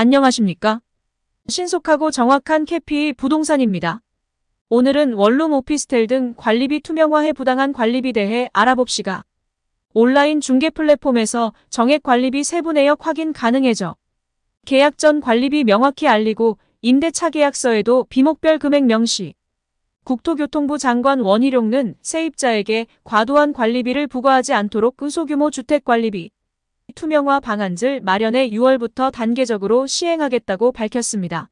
안녕하십니까? 신속하고 정확한 캐피 부동산입니다. 오늘은 원룸 오피스텔 등 관리비 투명화에 부당한 관리비 대해 알아봅시다. 온라인 중개 플랫폼에서 정액 관리비 세부 내역 확인 가능해져. 계약 전 관리비 명확히 알리고 임대차 계약서에도 비목별 금액 명시. 국토교통부 장관 원희룡은 세입자에게 과도한 관리비를 부과하지 않도록 근소규모 주택 관리비 투명화 방안을 마련해 6월부터 단계적으로 시행하겠다고 밝혔습니다.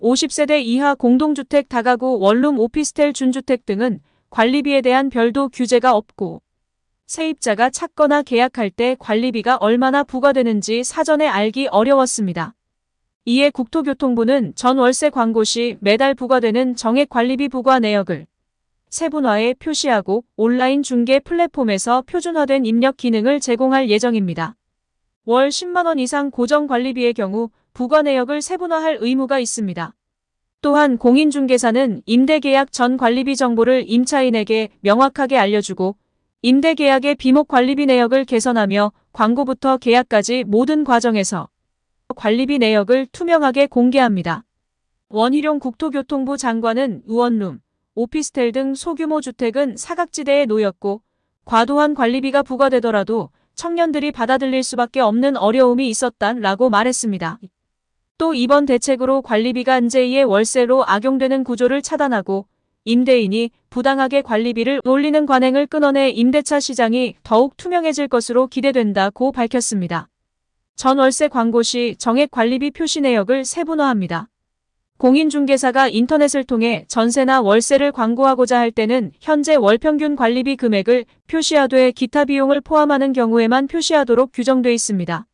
50세대 이하 공동주택 다가구 원룸 오피스텔 준주택 등은 관리비에 대한 별도 규제가 없고 세입자가 찾거나 계약할 때 관리비가 얼마나 부과되는지 사전에 알기 어려웠습니다. 이에 국토교통부는 전 월세 광고 시 매달 부과되는 정액 관리비 부과 내역을 세분화해 표시하고 온라인 중개 플랫폼에서 표준화된 입력 기능을 제공할 예정입니다. 월 10만원 이상 고정 관리비의 경우 부과 내역을 세분화할 의무가 있습니다. 또한 공인중개사는 임대계약 전 관리비 정보를 임차인에게 명확하게 알려주고 임대계약의 비목 관리비 내역을 개선하며 광고부터 계약까지 모든 과정에서 관리비 내역을 투명하게 공개합니다. 원희룡 국토교통부 장관은 의원룸, 오피스텔 등 소규모 주택은 사각지대에 놓였고 과도한 관리비가 부과되더라도 청년들이 받아들일 수밖에 없는 어려움이 있었다라고 말했습니다. 또 이번 대책으로 관리비가 제2의 월세로 악용되는 구조를 차단하고 임대인이 부당하게 관리비를 올리는 관행을 끊어내 임대차 시장이 더욱 투명해질 것으로 기대된다고 밝혔습니다. 전 월세 광고 시 정액 관리비 표시 내역을 세분화합니다. 공인중개사가 인터넷을 통해 전세나 월세를 광고하고자 할 때는 현재 월평균 관리비 금액을 표시하되 기타 비용을 포함하는 경우에만 표시하도록 규정돼 있습니다.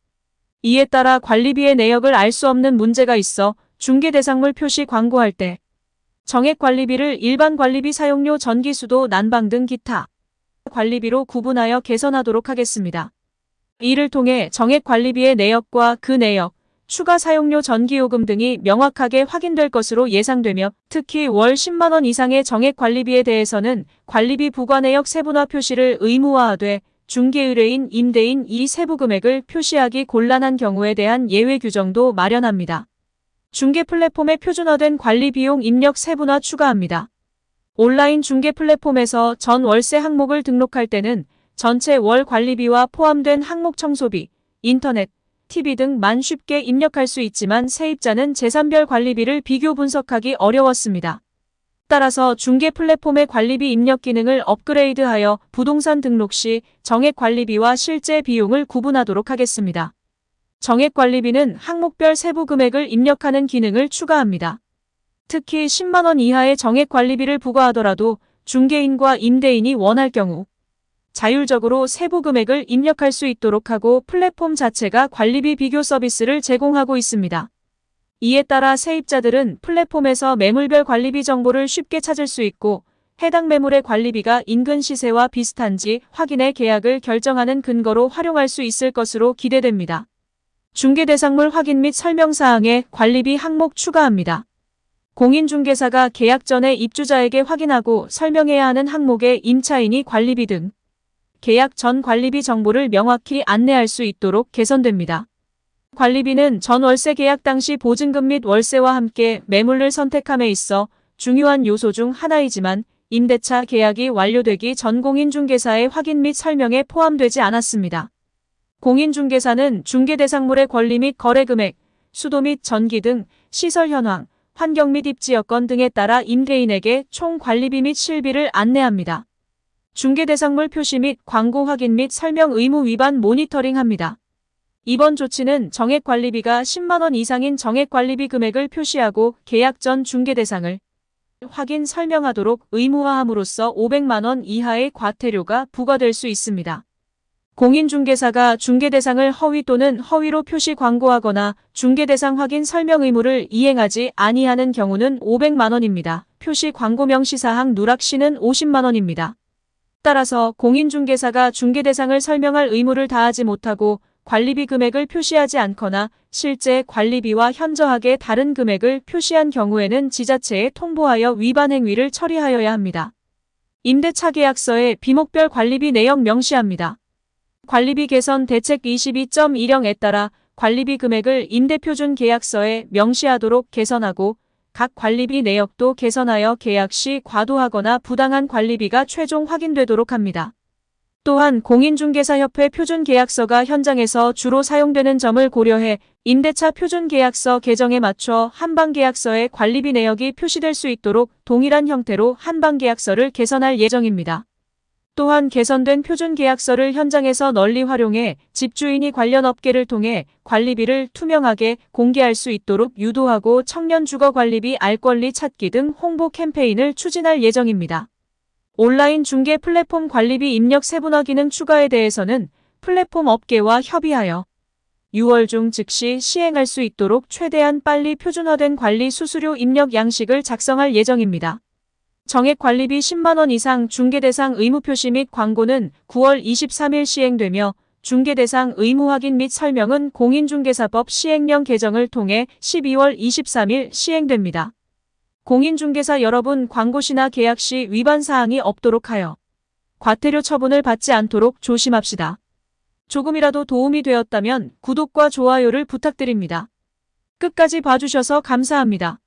이에 따라 관리비의 내역을 알 수 없는 문제가 있어 중개 대상물 표시 광고할 때 정액 관리비를 일반 관리비 사용료 전기수도 난방 등 기타 관리비로 구분하여 개선하도록 하겠습니다. 이를 통해 정액 관리비의 내역과 그 내역, 추가 사용료 전기요금 등이 명확하게 확인될 것으로 예상되며 특히 월 10만원 이상의 정액 관리비에 대해서는 관리비 부과 내역 세분화 표시를 의무화하되 중개 의뢰인 임대인 이 세부 금액을 표시하기 곤란한 경우에 대한 예외 규정도 마련합니다. 중개 플랫폼에 표준화된 관리 비용 입력 세분화 추가합니다. 온라인 중개 플랫폼에서 전 월세 항목을 등록할 때는 전체 월 관리비와 포함된 항목 청소비, 인터넷, TV 등만 쉽게 입력할 수 있지만 세입자는 재산별 관리비를 비교 분석하기 어려웠습니다. 따라서 중개 플랫폼의 관리비 입력 기능을 업그레이드하여 부동산 등록 시 정액 관리비와 실제 비용을 구분하도록 하겠습니다. 정액 관리비는 항목별 세부 금액을 입력하는 기능을 추가합니다. 특히 10만원 이하의 정액 관리비를 부과하더라도 중개인과 임대인이 원할 경우 자율적으로 세부 금액을 입력할 수 있도록 하고 플랫폼 자체가 관리비 비교 서비스를 제공하고 있습니다. 이에 따라 세입자들은 플랫폼에서 매물별 관리비 정보를 쉽게 찾을 수 있고 해당 매물의 관리비가 인근 시세와 비슷한지 확인해 계약을 결정하는 근거로 활용할 수 있을 것으로 기대됩니다. 중개 대상물 확인 및 설명사항에 관리비 항목 추가합니다. 공인중개사가 계약 전에 입주자에게 확인하고 설명해야 하는 항목에 임차인이 관리비 등 계약 전 관리비 정보를 명확히 안내할 수 있도록 개선됩니다. 관리비는 전 월세 계약 당시 보증금 및 월세와 함께 매물을 선택함에 있어 중요한 요소 중 하나이지만 임대차 계약이 완료되기 전 공인중개사의 확인 및 설명에 포함되지 않았습니다. 공인중개사는 중개대상물의 권리 및 거래금액, 수도 및 전기 등 시설 현황, 환경 및 입지 여건 등에 따라 임대인에게 총 관리비 및 실비를 안내합니다. 중개 대상물 표시 및 광고 확인 및 설명 의무 위반 모니터링합니다. 이번 조치는 정액 관리비가 10만원 이상인 정액 관리비 금액을 표시하고 계약 전 중개 대상을 확인 설명하도록 의무화함으로써 500만원 이하의 과태료가 부과될 수 있습니다. 공인중개사가 중개대상을 허위 또는 허위로 표시 광고하거나 중개대상 확인 설명 의무를 이행하지 아니하는 경우는 500만원입니다. 표시 광고 명 시사항 누락시는 50만원입니다. 따라서 공인중개사가 중개 대상을 설명할 의무를 다하지 못하고 관리비 금액을 표시하지 않거나 실제 관리비와 현저하게 다른 금액을 표시한 경우에는 지자체에 통보하여 위반 행위를 처리하여야 합니다. 임대차 계약서에 비목별 관리비 내역 명시합니다. 관리비 개선 대책 22.10에 따라 관리비 금액을 임대표준 계약서에 명시하도록 개선하고 각 관리비 내역도 개선하여 계약 시 과도하거나 부당한 관리비가 최종 확인되도록 합니다. 또한 공인중개사협회 표준계약서가 현장에서 주로 사용되는 점을 고려해 임대차 표준계약서 개정에 맞춰 한방계약서의 관리비 내역이 표시될 수 있도록 동일한 형태로 한방계약서를 개선할 예정입니다. 또한 개선된 표준계약서를 현장에서 널리 활용해 집주인이 관련 업계를 통해 관리비를 투명하게 공개할 수 있도록 유도하고 청년 주거 관리비 알 권리 찾기 등 홍보 캠페인을 추진할 예정입니다. 온라인 중개 플랫폼 관리비 입력 세분화 기능 추가에 대해서는 플랫폼 업계와 협의하여 6월 중 즉시 시행할 수 있도록 최대한 빨리 표준화된 관리 수수료 입력 양식을 작성할 예정입니다. 정액 관리비 10만원 이상 중개 대상 의무 표시 및 광고는 9월 23일 시행되며 중개 대상 의무 확인 및 설명은 공인중개사법 시행령 개정을 통해 12월 23일 시행됩니다. 공인중개사 여러분 광고 시나 계약 시 위반 사항이 없도록 하여 과태료 처분을 받지 않도록 조심합시다. 조금이라도 도움이 되었다면 구독과 좋아요를 부탁드립니다. 끝까지 봐주셔서 감사합니다.